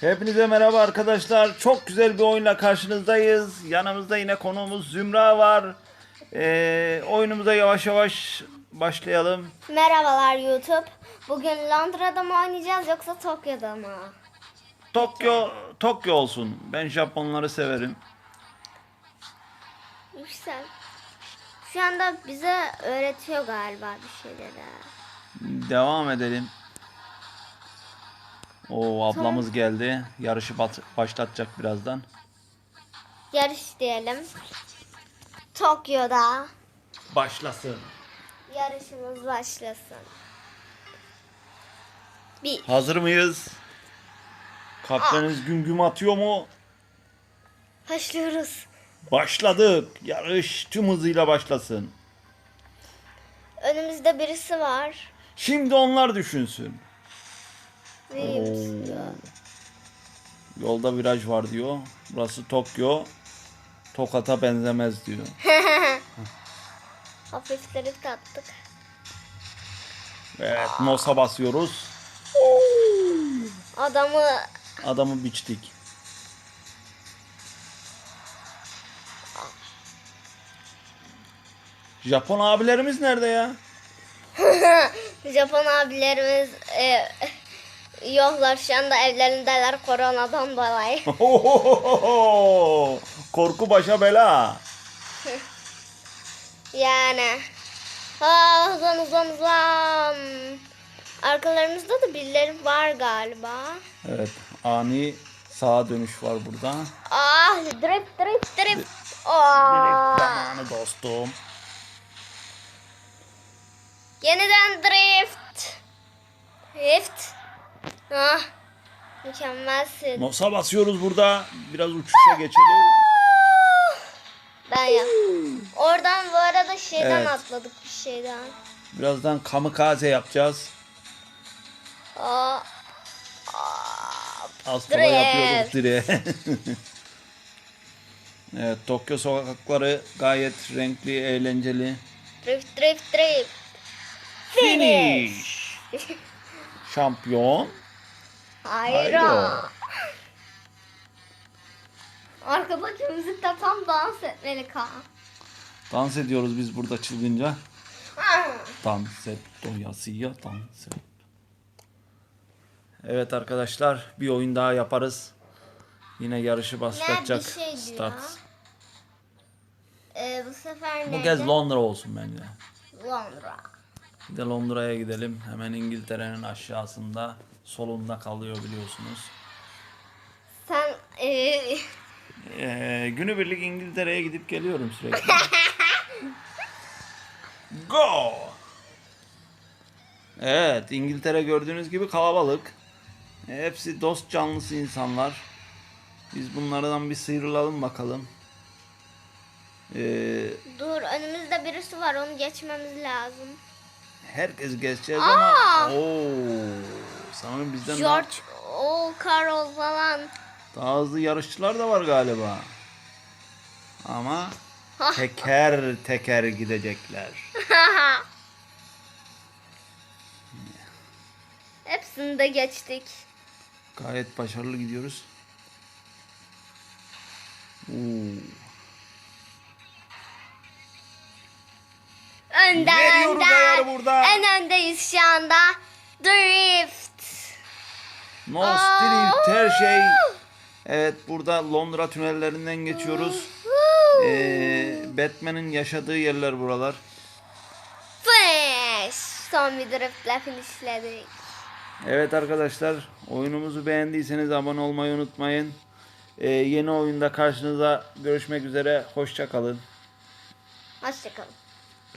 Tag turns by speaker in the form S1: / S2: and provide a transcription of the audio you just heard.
S1: Hepinize merhaba arkadaşlar. Çok güzel bir oyunla karşınızdayız. Yanımızda yine konuğumuz Zümra var. Ee, oyunumuza yavaş yavaş başlayalım.
S2: Merhabalar YouTube. Bugün Londra'da mı oynayacağız yoksa Tokyo'da mı?
S1: Tokyo Tokyo olsun. Ben Japonları severim.
S2: Yüksel. Şu anda bize öğretiyor galiba bir şeyleri.
S1: Devam edelim. O ablamız geldi. Yarışı başlatacak birazdan.
S2: Yarış diyelim. Tokyo'da
S1: Başlasın.
S2: yarışımız başlasın. Bir.
S1: Hazır mıyız? Kaptanınız güm güm atıyor mu?
S2: Başlıyoruz.
S1: Başladık. Yarış tüm hızıyla başlasın.
S2: Önümüzde birisi var.
S1: Şimdi onlar düşünsün.
S2: Williams.
S1: Yolda viraj var diyor. Burası Tokyo. Tokat'a benzemez diyor.
S2: Hafif drift attık.
S1: Evet, Nos'a basıyoruz.
S2: Adamı
S1: Adamı biçtik. Japon abilerimiz nerede ya?
S2: Japon abilerimiz e, yoklar şu anda evlerindeler koronadan dolayı.
S1: Korku başa bela.
S2: Yani. Ha, hızlan hızlan hızlan. Arkalarımızda da birileri var galiba.
S1: Evet, ani sağa dönüş var burada.
S2: Ah drift drift drift. Aa,
S1: Zamanı dostum.
S2: yeniden drift. Drift. Ah, mükemmelsin.
S1: Nos'a basıyoruz burada. Biraz uçuşa geçelim.
S2: Ben ya. Oradan bu arada şeyden
S1: Evet.
S2: atladık bir şeyden.
S1: Birazdan kamikaze yapacağız.
S2: Aa,
S1: Az sonra yapıyorduk direğe. evet, Tokyo sokakları gayet renkli, eğlenceli.
S2: drift drift drift.
S1: Finish. Şampiyon.
S2: Hayra. Arkadaki müzikte tam dans etmeli Kaan.
S1: Dans ediyoruz biz burada çılgınca. Dans et doyasıya dans et. Evet arkadaşlar bir oyun daha yaparız. Yine yarışı başlatacak.
S2: bir şey.
S1: Start.
S2: Ee, bu sefer
S1: Bu kez Londra olsun bence.
S2: Londra.
S1: Bir de Londra'ya gidelim. Hemen İngiltere'nin aşağısında solunda kalıyor biliyorsunuz.
S2: Sen ee,
S1: Ee, günübirlik İngiltere'ye gidip geliyorum sürekli. Go! Evet, İngiltere gördüğünüz gibi kalabalık. E, Hepsi dost canlısı insanlar. Biz bunlardan bir sıyrılalım bakalım. Ee,
S2: dur önümüzde birisi var onu geçmemiz lazım.
S1: herkes geçeceğiz
S2: Aa!
S1: ama Oo, sanırım bizden daha,
S2: George, o Carol falan.
S1: daha hızlı yarışçılar da var galiba. Ama teker teker gidecekler.
S2: Hepsini de geçtik.
S1: Gayet başarılı gidiyoruz. Oo. Ayarı
S2: önden. En öndeyiz şu anda. Drift.
S1: No drift her şey. Evet burada Londra tünellerinden geçiyoruz. Ee, Batman'in yaşadığı yerler buralar.
S2: Finish. Son bir driftle finishledik.
S1: Evet arkadaşlar oyunumuzu beğendiyseniz abone olmayı unutmayın. Ee, yeni oyunda karşınıza görüşmek üzere. Hoşça kalın.
S2: Hoşçakalın.